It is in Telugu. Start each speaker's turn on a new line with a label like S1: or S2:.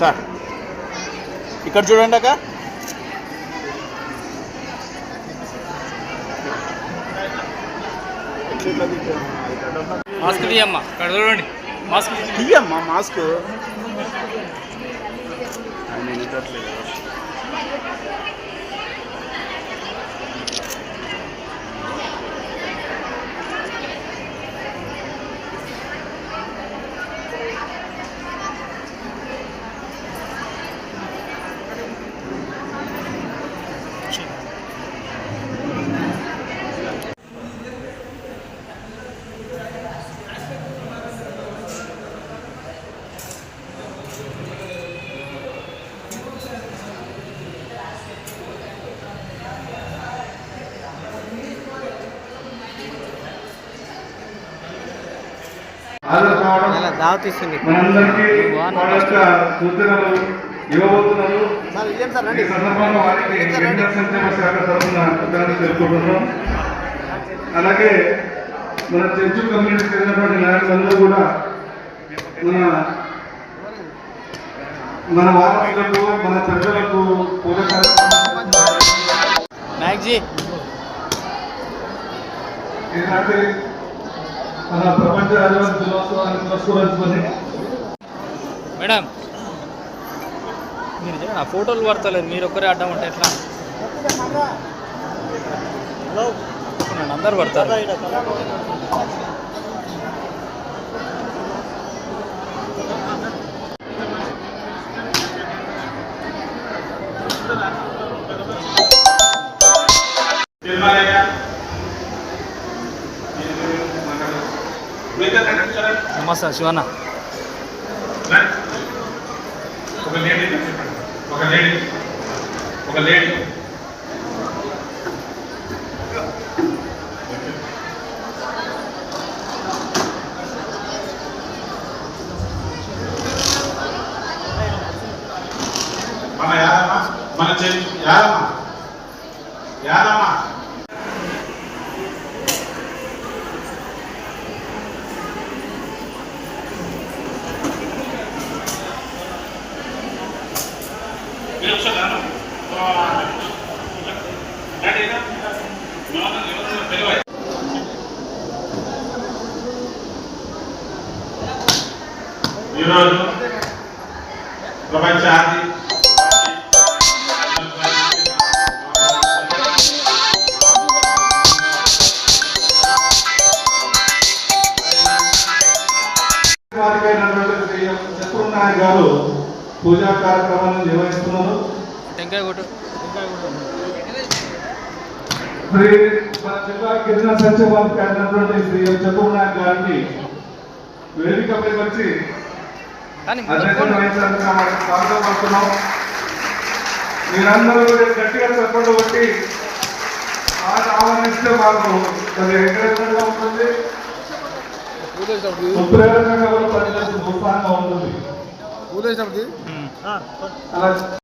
S1: సార్ ఇక్కడ చూడండి అక్క.
S2: మాస్క్ తీయమ్మా ఇక్కడ చూడండి. మాస్క్.
S1: తీయమ్మా మాస్క్. నేను ఇవ్వట్లేదు
S3: హాజరు కావడం
S2: దావత్ ఇస్తుంది
S3: మనందరికీ వాళ్ళ యొక్క సూచనలు ఇవ్వబోతున్నారు ఈ సందర్భంగా వారికి కేంద్ర సంక్షేమ శాఖ తరఫున కృతజ్ఞతలు తెలుపుకుంటున్నాం. అలాగే మన చర్చు చెందినటువంటి నాయకులందరూ కూడా మన మన వారసులకు మన ప్రజలకు పూజ దినోత్సవాన్ని పురస్కరించుకొని
S2: మేడం మీరు ఆ ఫోటోలు పడతలేదు మీరు ఒక్కరే అడ్డం ఉంటే ఎట్లా? చూడండి, అందరు పడతారు. నమస్తే శివన్న.
S3: ఒక లేడీ ఒక లేడీ ఒక లేడీ
S4: మన యారమ్మ మన చెల్లి యారమ్మ యారమ్మ ఈరోజు ప్రపంచ ఆర్థిక
S3: గారు పూజా కార్యక్రమాన్ని నిర్వహిస్తున్నారు.
S2: టెంకాయ కొట్టు
S3: శ్రీ మన జిల్లా గిరిజన సంక్షేమానికి అయినటువంటి శ్రీ చతుర్నాయక్ గారిని వేదికపై వచ్చి అధ్యక్షత స్వాగతం పడుతున్నాం మీరందరూ కూడా గట్టిగా చెప్పండి కొట్టి ఆట ఆహ్వానిస్తే మాకు కొద్దిగా ఎంకరేజ్మెంట్గా ఉంటుంది. ఉత్ప్రేరకంగా కూడా ప్రజలకు ఉత్సాహంగా ఉంటుంది. అలా